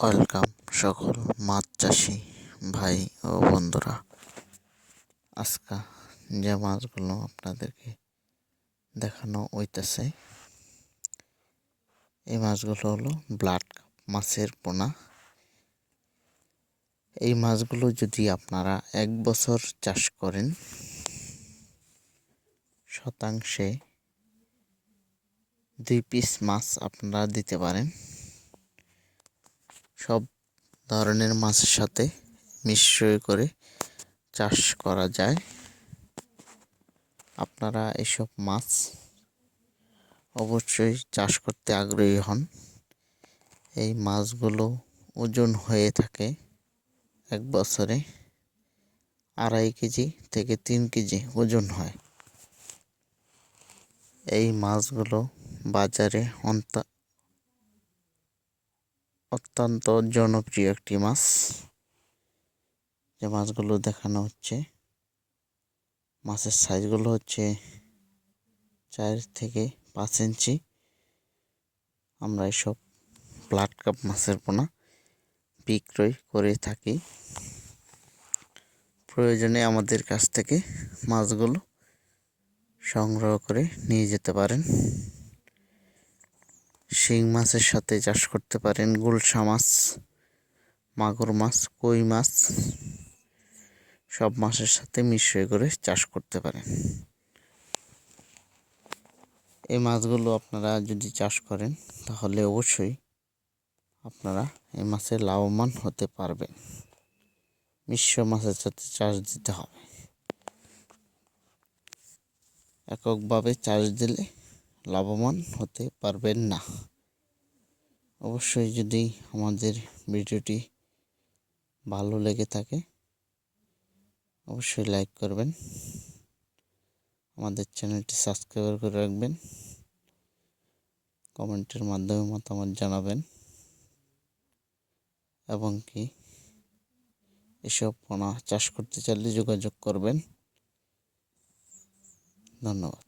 Welcome সকল মাছ চাষি ভাই ও বন্ধুরা। আজকা যে মাছগুলো আপনাদেরকে দেখানো হইতেছে, এই মাছগুলো হলো ব্লাড মাছের পোনা। এই মাছগুলো যদি আপনারা এক বছর চাষ করেন, শতাংশে দুই পিস মাছ আপনারা দিতে পারেন। সব ধরনের মাছের সাথে মিশ্রয় করে চাষ করা যায়। আপনারা এসব মাছ অবশ্যই চাষ করতে আগ্রহী হন। এই মাছগুলো ওজন হয়ে থাকে এক বছরে আড়াই কেজি থেকে তিন কেজি ওজন হয়। এই মাছগুলো বাজারে অন্ত অত্যন্ত জনপ্রিয় একটি মাছ যে মাছগুলো দেখানো হচ্ছে। মাছের সাইজগুলো হচ্ছে চার থেকে পাঁচ ইঞ্চি। আমরা এসব ব্লাড কাপ মাছের পোনা বিক্রয় করে থাকি। প্রয়োজনে আমাদের কাছ থেকে মাছগুলো সংগ্রহ করে নিয়ে যেতে পারেন। শিং মাছের সাথে চাষ করতে পারেন। গুলশা মাছ, মাগুর মাছ, কই মাছ, সব মাছের সাথে মিশিয়ে করে চাষ করতে পারেন। এই মাছগুলো আপনারা যদি চাষ করেন, তাহলে অবশ্যই আপনারা এই মাছে লাভবান হতে পারবেন। মিশ্র মাছের সাথে চাষ দিতে হবে। এককভাবে চাষ দিলে লাভবান হতে পারবেন না। অবশ্যই যদি আমাদের ভিডিওটি ভালো লেগে থাকে, অবশ্যই লাইক করবেন। আমাদের চ্যানেলটি সাবস্ক্রাইব করে রাখবেন। কমেন্টের মাধ্যমে মতামত জানাবেন। এবং কি এসব পোনা চাষ করতে চাইলে যোগাযোগ করবেন। ধন্যবাদ।